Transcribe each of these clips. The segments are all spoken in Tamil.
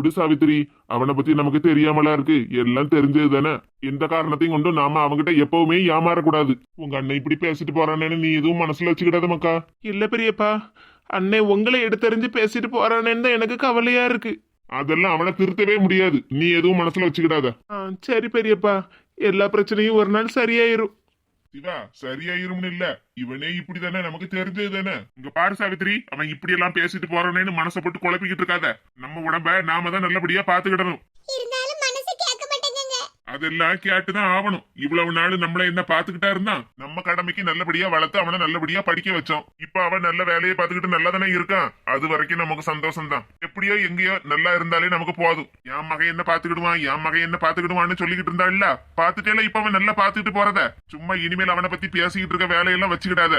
உடு சாவித்திரி. அவனை பத்தி நமக்கு தெரியாமலா இருக்கு. எல்லாம் தெரிஞ்சது தானே? எந்த காரணத்தையும் கொண்டு நாம அவன்கிட்ட எப்பவுமே ஏமாறக்கூடாது. உங்க அண்ணன் இப்படி பேசிட்டு போறானேன்னு நீ எதுவும் மனசுல வச்சுக்கிடாத மக்கா. இல்ல பெரியப்பா. அண்ணே உங்களை எடுத்தறிஞ்சு பேசிட்டு போறானேன்னு தான் எனக்கு கவலையா இருக்கு. அதெல்லாம் அவனை திருத்தவே முடியாது. நீ எதுவும் மனசுல வச்சுக்கிடாத. சரி பெரியப்பா. எல்லா பிரச்சனையும் ஒரு நாள் சரியாயிரும். சிவா சரியாயிரும்னு இல்ல. இவனே இப்படிதானே நமக்கு தெரிஞ்சது தானே. இங்க பாரு சாவித்திரி அவன் இப்படி எல்லாம் பேசிட்டு போறானேன்னு மனசை போட்டு குழப்பிக்கிட்டு இருக்காத. நம்ம உடம்ப நாம தான் நல்லபடியா பாத்துக்கிடணும் அதெல்லாம் கேட்டுதான் ஆகணும் இவ்வளவு நாள் நம்மள என்ன பாத்துக்கிட்டா இருந்தான் நம்ம கடமைக்கு நல்லபடியா வளர்த்து அவனை நல்லபடியா படிக்க வச்சோம். இப்ப அவன் நல்ல வேலையை பார்த்துக்கிட்டு நல்லா தானே இருக்கான்? அது வரைக்கும் நமக்கு சந்தோஷம் தான் எப்படியோ எங்கேயோ நல்லா இருந்தாலே நமக்கு போதும். என் மகன் என்ன பாத்துக்கிடுவான் என் மகன் என்ன பாத்துக்கிடுவான்னு சொல்லிக்கிட்டு இருந்தாள்ல பாத்துட்டேல இப்ப அவன் நல்லா பாத்துக்கிட்டு போறத? சும்மா இனிமேல் அவனை பத்தி பேசிக்கிட்டு இருக்க வேலையெல்லாம் வச்சுக்கிடாத.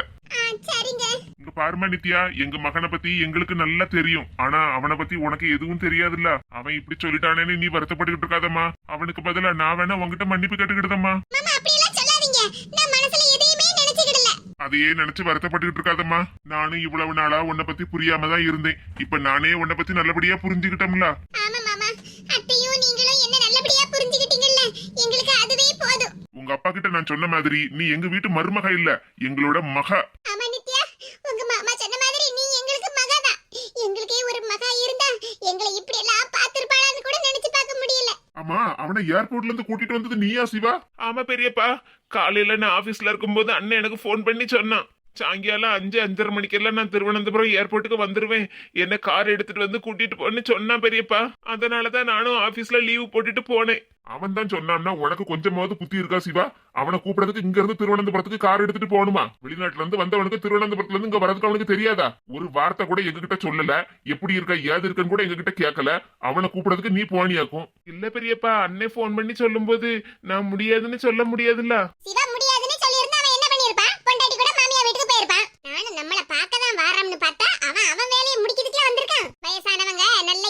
சரிங்க. இங்க பாருமா நித்யா எங்க மகனை பத்தி எங்களுக்கு நல்லா தெரியும். ஆனா அவனை பத்தி உனக்கு எதுவும் தெரியாதுல்ல? அவன் இப்படி சொல்லிட்டானேன்னு நீ வருத்தப்பட்டுக்கிட்டு இருக்காதம்மா. அவனுக்கு பதிலா நான் வேணா உன்கிட்ட மன்னிப்பு கேட்டுக்கிட்டதம்மா. மாமா அப்படி எல்லாம் சொல்லாதீங்க. நான் மனசுல எதையுமே நினைச்சுக்கிடல. அதையே நினைச்சு வருத்தப்பட்டுக்கிட்டு இருக்காதம்மா. நானும் இவ்வளவு நாளா உன்னை பத்தி புரியாம தான் இருந்தேன். இப்ப நானே உன்னை பத்தி நல்லபடியா புரிஞ்சுக்கிட்டோம்ல. ஆமா மாமா அத்தையும் நீங்களும் என்ன நல்லபடியா புரிஞ்சுக்கிட்டீங்கல்ல எங்களுக்கு அதுவே போதும் உங்க அப்பா கிட்ட நான் சொன்ன மாதிரி நீ எங்க வீட்டு மருமக இல்ல எங்களோட மக. ஆமா நித்யா. உங்க மாமா சொன்ன மாதிரி நீ எங்களுக்கு மகா தான் எங்களுக்கே ஒரு மகா இருந்தா எங்களை இப்படி எல்லாம் பாத்திருப்பாளான்னு கூட நினைச்சு பார்க்க முடியல. ஆமா அவனை ஏர்போர்ட்ல இருந்து கூட்டிட்டு வந்தது நீயா சிவா? ஆமா பெரியப்பா. காலையில நான் ஆபீஸ்ல இருக்கும்போது அண்ணன் எனக்கு ஃபோன் பண்ணி சொன்னான். சாயங்காலம் அஞ்சு அஞ்சரை மணிக்கெல்லாம் நான் திருவனந்தபுரம் ஏர்போர்ட்டுக்கு வந்துருவேன். என்ன கார் எடுத்துட்டு வந்து கூட்டிட்டு போன்னு சொன்னான் பெரியப்பா. அதனாலதான் நானும் ஆபீஸ்ல லீவு போட்டுட்டு போனேன். அவன் தான் சொன்னான்னா உனக்கு கொஞ்சமாவது புத்தி இருக்கா சிவா? அவனை கூப்பிடறதுக்கு இங்க இருந்து திருவனந்தபுரத்துக்கு கார் எடுத்துட்டு போகணுமா? வெளிநாட்டுல இருந்து வந்தவனுக்கு திருவனந்தபுரத்துல இருந்து இங்க வரதுக்கு அவனுக்கு தெரியாதா? ஒரு வார்த்தை கூட எங்ககிட்ட சொல்லல. எப்படி இருக்கா ஏது இருக்குன்னு கூட எங்ககிட்ட கேட்கல அவனை கூப்பிடறதுக்கு நீ போனியாக்கும். இல்ல பெரியப்பா அண்ணே ஃபோன் பண்ணி சொல்லும்போது நான் முடியாதுன்னு சொல்ல முடியாதுல்ல? சிவா முடியாதுன்னு சொல்லியிருந்தா அவன் என்ன பண்ணிருப்பான் பொண்டாட்டி கூட மாமியா வீட்டுக்கு போயிருப்பான் நானும் நம்மள பார்க்க தான் வாராம்னு பார்த்தா அவன் அவன் வேலையை முடிக்கிறதுக்கே வந்திருக்கான்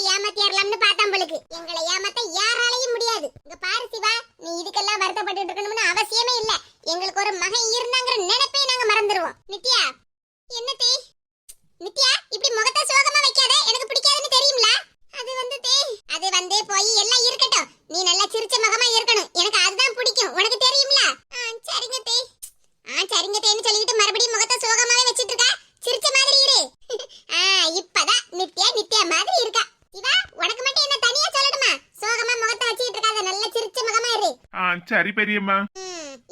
வயசானவங்க நல்ல பார்த்தான் போலுக்கு எங்களை ஏமாத்த யாராலையும் முடியாது. இங்க பாரு சிவா நீ இதுக்கெல்லாம் வருத்தப்பட்டு இருக்கணும்னு அவசியமே இல்ல. எங்களுக்கு ஒரு மகன் இருந்தாங்கிற நினைப்பே நாங்க மறந்துருவோம். நித்யா என்ன தே? நித்யா இப்படி முகத்தை சோகமா வைக்காத. எனக்கு பிடிக்காதுன்னு தெரியும்ல? அது வந்து தே அது வந்து போய் எல்லாம் இருக்கட்டும். நீ நல்லா சிரிச்ச முகமா இருக்கணும். எனக்கு அதுதான் பிடிக்கும். உனக்கு தெரியும்ல? சரிங்க தே. ஆ சரிங்க தேன்னு சொல்லிட்டு மறுபடியும் முகத்தை சோகமாவே வச்சிட்டு இருக்கா? சிரிச்ச மாதிரி இரு. ஆ இப்பதான் நித்யா நித்யா மாதிரி இருக்கா இவா உனக்கு மட்டும் என்ன தனியா சொல்லணுமா சோகமா முகத்தை வச்சிட்டு இருக்காத நல்ல சிரிச்ச முகமா இரு ஆ சரி பெரியம்மா.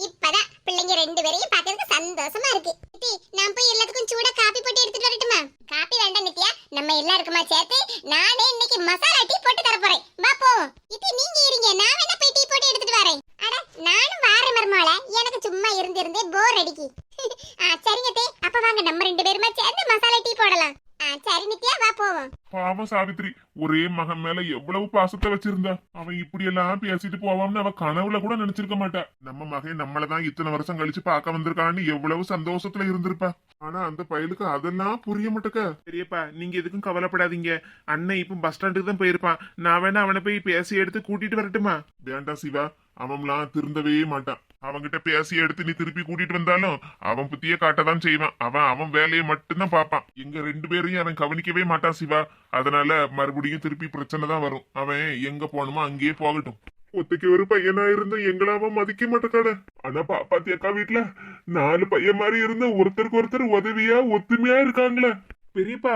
இப்பதான். பிள்ளைங்க ரெண்டு பேரையும் பார்க்கறதுக்கு சந்தோஷமா இருக்கு. நித்தி, நான் போய் எல்லாத்துக்கும் சூடா காபி போட்டு எடுத்துட்டு வரட்டுமா? காபி வேண்டாம் நித்யா நம்ம எல்லாருக்குமா சேர்த்து நானே இன்னைக்கு மசாலா டீ போட்டு தர போறேன். வா போவோம். இது நீங்க இருங்க. நான் வேணா போய் டீ போட்டு எடுத்துட்டு வரேன். அட நானும் வாரேன் மருமோள எனக்கு சும்மா இருந்திருந்தே போர் அடிக்கு. ஆ சரிங்க தே. அப்ப வாங்க நம்ம ரெண்டு பேருமா சேர்ந்து மசாலா டீ போடலாம். சரி நித்யா வா போவோம். பாவம் சாவித்ரி. ஒரே மகன் மேல எவ்வளவு பாசத்தை வச்சிருந்தா? அவன் இப்படி எல்லாம் பேசிட்டு போவான்னு அவ கனவுல கூட நினைச்சிருக்க மாட்டா. நம்ம மகன் நம்மளதான் இத்தனை வருஷம் கழிச்சு பார்க்க வந்திருக்கான்னு எவ்வளவு சந்தோஷத்துல இருந்திருப்பா. ஆனா அந்த பயலுக்கு அதெல்லாம் புரிய மாட்டேக்க. பெரியப்பா நீங்க எதுக்கும் கவலைப்படாதீங்க. அண்ணன் இப்ப பஸ் ஸ்டாண்டுக்கு தான் போயிருப்பான். நான் வேணா அவனை போய் பேசி எடுத்து கூட்டிட்டு வரட்டுமா? வேண்டாம் சிவா. அவன்லாம் திருந்தவே மாட்டான். அவன்கிட்ட பேசி எடுத்து நீ திருப்பி கூட்டிட்டு வந்தாலும் அவன் புத்திய காட்டதான் செய்வான். அவன் அவன் வேலையை மட்டும்தான் பார்ப்பான். எங்க ரெண்டு பேரையும் அவன் கவனிக்கவே மாட்டான் சிவா. அதனால மறுபடியும் திருப்பி பிரச்சனை தான் வரும். அவன் எங்க போகணுமோ அங்கேயே போகட்டும். ஒத்தைக்கு ஒரு பையனா இருந்த எங்களை அவன் மதிக்க மாட்டேக்காட ஆனா பாப்பாத்தி அக்கா வீட்டுல நாலு பையன் மாதிரி இருந்த ஒருத்தருக்கு ஒருத்தர் உதவியா ஒத்துமையா இருக்காங்களே. பெரியப்பா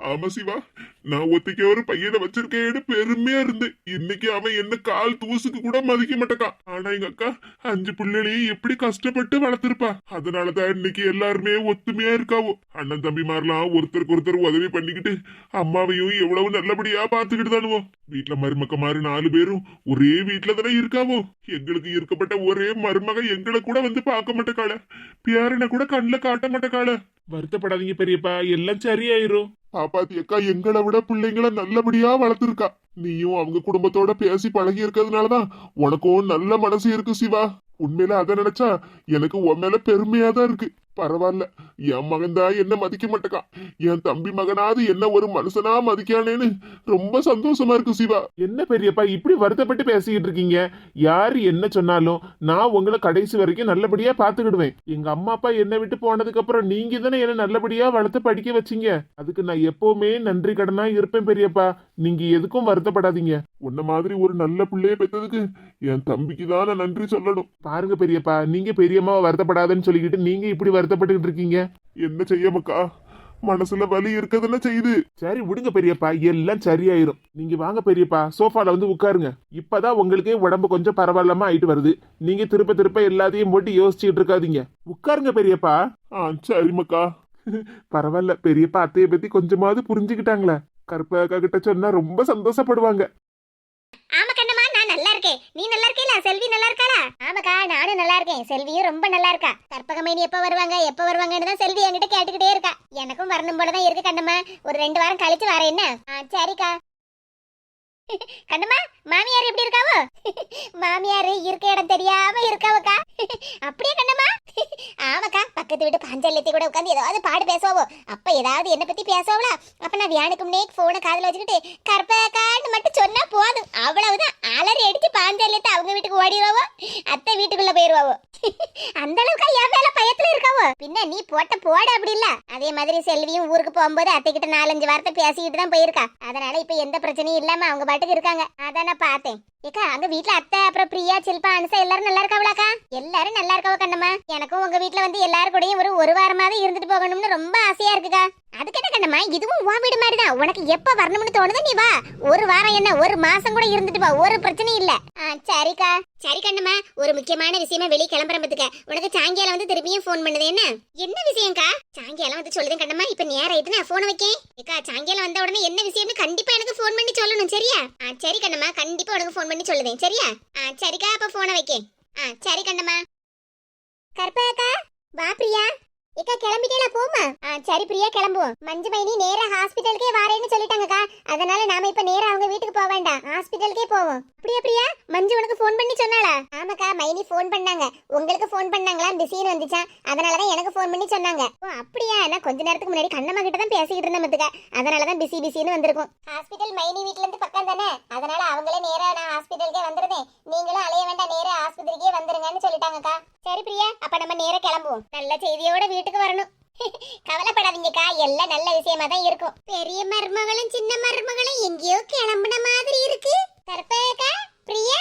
ஆமா சிவா நான் ஒத்திக்க ஒரு பையனை வச்சிருக்கேன்னு பெருமையா இருந்தேன். இன்னைக்கு அவன் என்ன கால் தூசுக்கு கூட மதிக்க மாட்டேக்கான் ஆனா எங்க அக்கா அஞ்சு பிள்ளைகளையும் எப்படி கஷ்டப்பட்டு வளர்த்திருப்பா. அதனாலதான் இன்னைக்கு எல்லாருமே ஒத்துமையா இருக்காவோ. அண்ணன் தம்பிமாரெல்லாம் ஒருத்தருக்கு ஒருத்தர் உதவி பண்ணிக்கிட்டு அம்மாவையும் எவ்வளவு நல்லபடியா பாத்துக்கிட்டு தானுவோ. வீட்டுல மருமக்க மாதிரி நாலு பேரும் ஒரே வீட்டுல தானே இருக்காவோ. எங்களுக்கு இருக்கப்பட்ட ஒரே மருமக எங்களை கூட வந்து பார்க்க மாட்டேக்காள. பேரனை கூட கண்ணுல காட்ட மாட்டேக்காள. வருத்தப்படாதீங்க பெரியப்பா எல்லாம் சரியாயிரும். பாப்பாத்தி அக்கா எங்களை விட பிள்ளைங்கள நல்லபடியா வளர்த்துருக்கா. நீயும் அவங்க குடும்பத்தோட பேசி பழகி இருக்கிறதுனாலதான் உனக்கும் நல்ல மனசு இருக்கு சிவா. உண்மையில அதை நினைச்சா எனக்கு உன் மேல பெருமையா தான் இருக்கு. பரவாயில்ல என் மகன்தான் என்ன மதிக்க மாட்டேக்கான் என் தம்பி மகனாவது என்ன ஒரு மனுஷனா மதிக்கானேன்னு ரொம்ப சந்தோஷமா இருக்கு சிவா. என்ன பெரியப்பா இப்படி வருத்தப்பட்டு பேசிக்கிட்டு இருக்கீங்க? யாரு என்ன சொன்னாலும் நான் உங்களை கடைசி வரைக்கும் நல்லபடியா பாத்துக்கிடுவேன் எங்க அம்மா அப்பா என்னை விட்டு போனதுக்கு அப்புறம் நீங்க தானே என்ன நல்லபடியா வளர்த்து படிக்க வச்சீங்க. அதுக்கு நான் எப்பவுமே நன்றி கடனா இருப்பேன் பெரியப்பா. நீங்க எதுக்கும் வருத்தப்படாதீங்க. உன்ன மாதிரி ஒரு நல்ல பிள்ளைய பெத்ததுக்கு என் தம்பிக்கு தான் நான் நன்றி சொல்லணும். பாருங்க பெரியப்பா நீங்க பெரியம்மாவை வருத்தப்படாதன்னு சொல்லிக்கிட்டு நீங்க இப்படி வருத்தப்பட்டுக்கிட்டு இருக்கீங்க? என்ன செய்ய மக்கா? மனசுல வலி இருக்கதுன்னு செய்யுது சரி விடுங்க பெரியப்பா. எல்லாம் சரியாயிரும். நீங்க வாங்க பெரியப்பா. சோஃபால வந்து உட்காருங்க. இப்பதான் உங்களுக்கே உடம்பு கொஞ்சம் பரவாயில்லாம ஆயிட்டு வருது. நீங்க திருப்ப திருப்ப எல்லாத்தையும் போட்டு யோசிச்சுட்டு இருக்காதீங்க. உட்காருங்க பெரியப்பா. ஆ சரி மக்கா. பரவாயில்ல. பெரியப்பா அத்தைய பத்தி கொஞ்சமாவது புரிஞ்சுக்கிட்டாங்களா. கருப்பாக்கா கிட்ட சொன்னா ரொம்ப சந்தோஷப்படுவாங்க ஆமா கண்ணம்மா நான் நல்லா இருக்கேன் நீ நல்லா இருக்கேல செல்வி நல்லா இருக்காளா? ஆமாக்கா நானும் நல்லா இருக்கேன். செல்வியும் ரொம்ப நல்லா இருக்கா. கற்பகமேனி எப்ப வருவாங்க எப்ப வருவாங்கன்னு தான் செல்வி என்கிட்ட கேட்டுக்கிட்டே இருக்கா. எனக்கும் வரணும் போலதான் இருக்கு கண்ணம்மா. ஒரு ரெண்டு வாரம் கழிச்சு வரேன் என்ன? ஆ, சரிக்கா. கண்ணுமா மாமியார் எப்படி இருக்காவோ? மாமியார் இருக்க இடம் தெரியாம இருக்காவக்கா. அப்படியே கண்ணுமா ஆமாக்கா பக்கத்து வீட்டு பாஞ்சல்யத்தை கூட உட்காந்து ஏதாவது பாடு பேசுவாவோ. அப்ப ஏதாவது என்ன பத்தி பேசுவாங்களா அப்ப நான் வியானுக்கு முன்னே போனை காதல வச்சுக்கிட்டு கற்பக்கான்னு மட்டும் சொன்னா போதும். அவ்வளவுதான். அலறி அடிச்சு பாஞ்சாலியத்தை அவங்க வீட்டுக்கு ஓடிடுவாவோ? அத்தை வீட்டுக்குள்ள போயிருவாவோ? அந்த அளவுக்கு என் மேல பின்ன நீ போட்ட போட அப்படி இல்ல. அதே மாதிரி செல்வியும் ஊருக்கு போகும்போது அத்தைக்கிட்ட நாலஞ்சு வார்த்தை பேசிக்கிட்டு தான் போயிருக்கா. அதனால இப்ப எந்த பிரச்சனையும் இல்லாம அவங்க பாட்டுக்கு இருக்காங்க. அதான் நான் பார்த்தேன். ஏக்கா அங்க வீட்ல அத்தை அப்புறம் பிரியா சில்பா அனுசா எல்லாரும் நல்லா இருக்காவளாக்கா எல்லாரும் நல்லா இருக்காவ கண்ணம்மா. எனக்கும் உங்க வீட்ல வந்து எல்லாரும் கூடயும் ஒரு ஒரு வாரமாவது இருந்துட்டு போகணும்னு ரொம்ப ஆசையா இருக்குக்கா. அதுக்கு என்ன கண்ணம்மா? இதுவும் உன் வீடு மாதிரி தான் உனக்கு எப்ப வரணும்னு தோணுதோ நீ வா. ஒரு வாரம் என்ன ஒரு மாசம் கூட இருந்துட்டு வா. ஒரு பிரச்சனையும் இல்ல. சரிக்கா. சரி கண்ணம்மா. ஒரு முக்கியமான விஷயமா வெளியே கிளம்புறேன் பாத்துக்க. உனக்கு சாயங்காலம் வந்து திருப்பியும் ஃபோன் பண்ணுது. என்ன? என்ன விஷயம்க்கா? சாயங்காலம் வந்து சொல்லுதேன் கண்ணம்மா. இப்ப நேரம் ஆயிட்டு நான் போன் வைக்கேன். ஏக்கா சாயங்காலம் வந்த உடனே என்ன விஷயம்னு கண்டிப்பா எனக்கு ஃபோன் பண்ணி சொல்லணும். சரியா? சரி கண்ணம்மா. கண்டிப்பா உனக்கு ஃபோன் பண்ணி சொல்லுதேன். சரியா? சரிக்கா. அப்ப போனை வைக்கேன். ஆ சரி கண்ணம்மா. கற்பகக்கா வா பிரியா ஏக்கா கிளம்பிட்டேல போமா ஆ சரி பிரியா கிளம்புவோம். மஞ்சு மைனி நேரா ஹாஸ்பிட்டலுக்கே வாரேன்னு சொல்லிட்டாங்கக்கா. அதனால நாம இப்ப நேரா அவங்க வீட்டுக்கு போக வேண்டாம். ஹாஸ்பிட்டலுக்கே போவோம். அப்படியா பிரியா? மஞ்சு உனக்கு ஃபோன் பண்ணி சொன்னாளா? ஆமாக்கா மைனி ஃபோன் பண்ணாங்க. உங்களுக்கு ஃபோன் பண்ணாங்களா? பிஸின்னு வந்துச்சா அதனாலதான் எனக்கு ஃபோன் பண்ணி சொன்னாங்க. ஓ அப்படியா? நான் கொஞ்ச நேரத்துக்கு முன்னாடி கண்ணம்மா கிட்ட தான் பேசிக்கிட்டு இருந்தேன் மத்துக்க அதனாலதான் பிஸி பிஸின்னு வந்திருக்கும். ஹாஸ்பிட்டல் மைனி வீட்ல இருந்து பக்கம் தானே? அதனால அவங்களே நேரா நான் ஹாஸ்பிட்டலுக்கே வந்துருந்தேன் நீங்களும் அலைய வேண்டாம் நேரா ஆஸ்பத்திரிக்கே வந்துருங்கன்னு சொல்லிட்டாங்கக்கா. சரி பிரியா. அப்ப நம்ம நேரா கிளம்புவோம். நல்ல செய்தியோட வீட்டுக்கு வரணும். கவலைப்படாதீங்கக்கா எல்லாம் நல்ல விஷயமா தான் இருக்கும். பெரிய மருமகளும் சின்ன மருமகளும் எங்கேயோ கிளம்புன மாதிரி இருக்கு. கற்பகக்கா பிரியா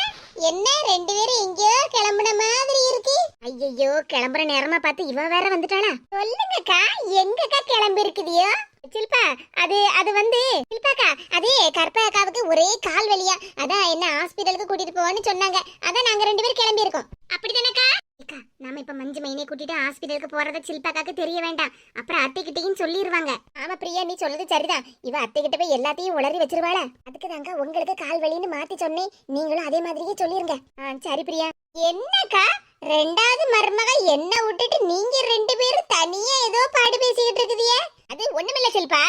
என்ன? ரெண்டு பேரும் எங்கேயோ கிளம்புன மாதிரி இருக்கு. ஐயோ கிளம்புற நேரமா பார்த்து இவ வேற வந்துட்டாளா? சொல்லுங்கக்கா எங்கக்கா கிளம்பி இருக்குதியோ? சில்பா அது அது வந்து சில்பாக்கா அது கற்பகாக்காவுக்கு ஒரே கால் வலியா. அதான் என்ன ஹாஸ்பிட்டலுக்கு கூட்டிட்டு போவான்னு சொன்னாங்க. அதான் நாங்க ரெண்டு பேரும் கிளம்பி இருக்கோம். அப்படிதானக்கா? அக்கா நாம இப்ப மஞ்சு மைனை கூட்டிட்டு ஹாஸ்பிட்டலுக்கு போறத சில்பாக்காக்கு தெரிய வேண்டாம். அப்புறம் அத்தை கிட்டயும் சொல்லிடுவாங்க ஆமா பிரியா நீ சொல்றது சரிதான். இவ அத்தை கிட்ட போய் எல்லாத்தையும் உளறி வச்சிருவாள. அதுக்கு தாங்க உங்களுக்கு கால் வலின்னு மாத்தி சொன்னேன். நீங்களும் அதே மாதிரியே சொல்லிருங்க. ஆ, சரி பிரியா. என்னக்கா? ரெண்டாவது மருமக என்ன விட்டுட்டு நீங்க ரெண்டு பேரும் தனியா ஏதோ பாடு பேசிக்கிட்டு இருக்குதியே? அது ஒண்ணுமில்ல சில்பா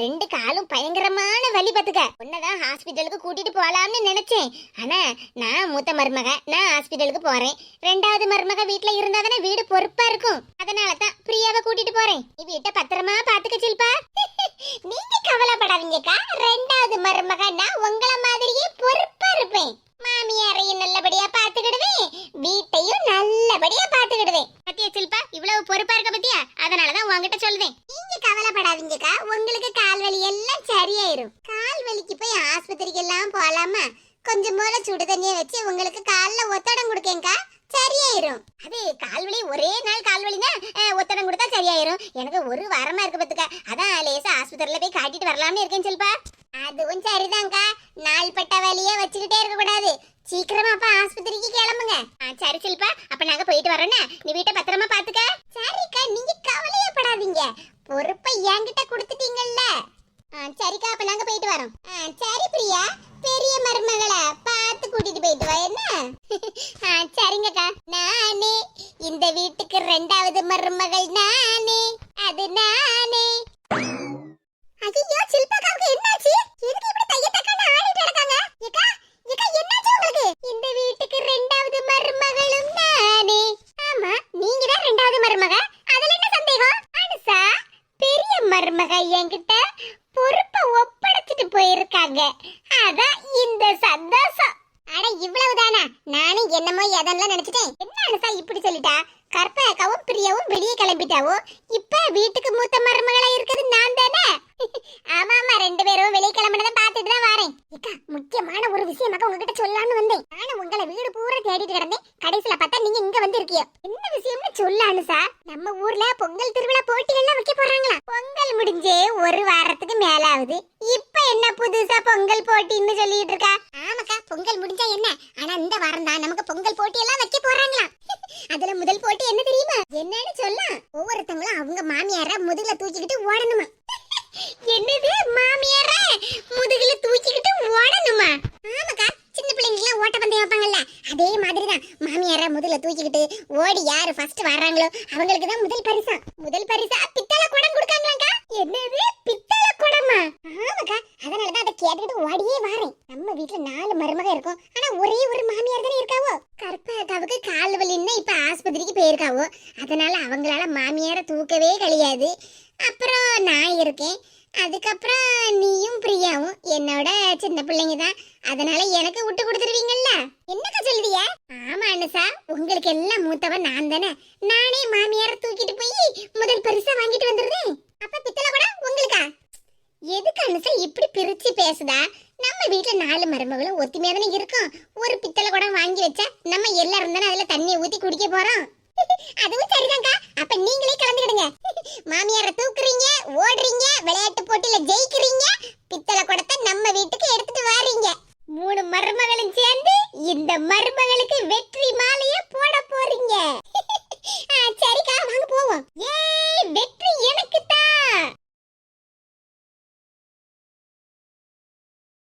ரெண்டு காலும் பயங்கரமான வலி பத்துக்க உன்னதான் ஹாஸ்பிட்டலுக்கு கூட்டிட்டு போலாம்னு நினைச்சேன். ஆனா நான் மூத்த மருமக நான் ஹாஸ்பிட்டலுக்கு போறேன். ரெண்டாவது மருமக வீட்டுல இருந்தா தானே வீடு பொறுப்பா இருக்கும். அதனால தான் பிரியாவை கூட்டிட்டு போறேன். நீ வீட்டை பத்திரமா பாத்துக்க செல்பா நீங்க கவலைப்படாதீங்கக்கா. ரெண்டாவது மருமக நான் உங்கள மாதிரியே பொறுப்பா இருப்பேன். மாமியாரையும் நல்லபடியா பாத்துக்கிடுவேன் வீட்டையும் நல்லபடியா பாத்துக்கிடுவேன் பத்தியா சில்பா இவ்வளவு பொறுப்பா இருக்க பத்தியா? அதனாலதான் உங்ககிட்ட சொல்லுவேன் நீங்க கவலைப்படாதீங்கக்கா உங்களுக்கு கால் வலி எல்லாம் சரியாயிரும். கால் வலிக்கு போய் ஆஸ்பத்திரிக்கு எல்லாம் போலாமா? கொஞ்சம் போல சுடு தண்ணியை வச்சு உங்களுக்கு கால்ல ஒத்தடம் கொடுக்கேங்கா சரியாயிரும். அது கால்வலி ஒரே நாள் கால்வலினா ஒத்தடம் கொடுத்தா சரியாயிரும். எனக்கு ஒரு வாரமா இருக்கு பத்துக்க அதான் லேசா ஆஸ்பத்திரியில போய் காட்டிட்டு வரலாம்னு இருக்கேன் செல்பா அதுவும் சரிதான்க்கா. நாள்பட்ட வலியே வச்சுக்கிட்டே இருக்க கூடாது. சீக்கிரமா அப்ப ஆஸ்பத்திரிக்கு கிளம்புங்க. சரி சில்பா அப்ப நாங்க போயிட்டு வரோன்னு நீ வீட்டை பத்திரமா பாத்துக்க சரிக்கா நீங்க கவலையே படாதீங்க பொறுப்பை என்கிட்ட கொடுத்துட்டீங்கல்ல ஆ, சரிக்கா அப்ப நாங்க போயிட்டு வரோம் ஆ, சரி பிரியா பெரிய மருமகளை பார்த்து கூட்டிட்டு போயிட்டு வா என்ன ஆ, சரிங்கக்கா நானே இந்த வீட்டுக்கு ரெண்டாவது மருமகள் நானே அது நானே ஐயோ சில்பாக்காவுக்கு என்னாச்சு எதுக்கு இப்படி தைய தக்கான ஆடிட்டு இருக்காங்க ஏக்கா ஏக்கா என்னாச்சு உங்களுக்கு இந்த வீட்டுக்கு ரெண்டாவது மருமகளும் நானே ஆமா நீங்க தான் ரெண்டாவது மருமக அதுல என்ன அதான் இந்த சந்தோஷம் அட இவ்வளவுதானா நானும் என்னமோ எதெல்லாம் நினைச்சிட்டேன் என்ன அனுசா இப்படி சொல்லிட்டா கற்பகாவும் வெளியே கிளம்பிட்டாவோ? இப்ப வீட்டுக்கு மூத்த மருமகளா இருக்கிறது நான் தானே? ஆமா ஆமா ரெண்டு பேரும் வெளியே கிளம்பினதை பார்த்துட்டு தான் வரேன். இக்கா முக்கியமான ஒரு விஷயமாக உங்ககிட்ட சொல்லலாம்னு வந்தேன். நானும் உங்களை வீடு பூரா தேடிட்டு கிடந்தேன். கடைசியில பார்த்தா நீங்க இங்க வந்து இருக்கியோ என்ன விஷயம்னு சொல்லானு சார் நம்ம ஊர்ல பொங்கல் திருவிழா போட்டிகள்லாம் வைக்க போறாங்களா? பொங்கல் முடிஞ்சே ஒரு வாரத்துக்கு மேல ஆகுது இப்ப என்ன புதுசா பொங்கல் போட்டின்னு சொல்லிட்டு இருக்கா? ஆமாக்கா பொங்கல் முடிஞ்சா என்ன? ஆனா இந்த வாரம் தான் நமக்கு பொங்கல் போட்டி எல்லாம் வைக்க போறாங்களா? அதுல முதல் போட்டி என்ன தெரியுமா? என்னன்னு சொல்ல. ஒவ்வொருத்தங்களும் அவங்க மாமியார முதுகுல தூக்கிக்கிட்டு ஓடணுமா. என்னது? மாமியார? முதுகுல தூக்கிக்கிட்டு ஓடணுமா? ஆமாக்கா சின்ன பிள்ளைங்க எல்லாம் ஓட்ட பந்தயம் வைப்பாங்கல்ல. அதே மாதிரி தான் மாமியார முதுகுல தூக்கிக்கிட்டு ஓடி யாரு ஃபர்ஸ்ட் வர்றாங்களோ அவங்களுக்கு தான் முதல் பரிசா. முதல் பரிசா பித்தளை குடம் கொடுக்காங்களாக்கா. என்னது? பித்தளை குடமா? ஆமாக்கா அதனால தான் அதை கேட்டுக்கிட்டு ஓடியே வாரேன் நம்ம வீட்ல நாலு மருமக இருக்கும் ஆனா ஒரே ஒரு மாமியார் தானே இருக்காவோ கற்பகாவுக்கு கால் வலின்னு இப்ப ஆஸ்பத்திரிக்கு போயிருக்காவோ அதனால அவங்களால மாமியார தூக்கவே கிடையாது அப்புறம் நான் இருக்கேன் அதுக்கப்புறம் நீயும் பிரியாவும் என்னோட சின்ன பிள்ளைங்க தான் அதனால எனக்கு விட்டு கொடுத்துருவீங்கல்ல? என்னக்கா சொல்லுதிய ஆமா அனுசா உங்களுக்கு எல்லாம் மூத்தவன் நான் தானே. நானே மாமியார தூக்கிட்டு போய் முதல் பரிசா வாங்கிட்டு வந்துடுறேன். அப்ப பித்தளை கூட உங்களுக்கா? எதுக்கு அனுசா இப்படி பிரிச்சு பேசுதா? நம்ம வீட்டுல நாலு மருமகளும் ஒத்துமையா தானே இருக்கும். ஒரு பித்தளை கூட வாங்கி வச்சா நம்ம எல்லாரும் தானே அதுல தண்ணியை ஊத்தி குடிக்க போறோம். அதுவும் சரிதான்க்கா.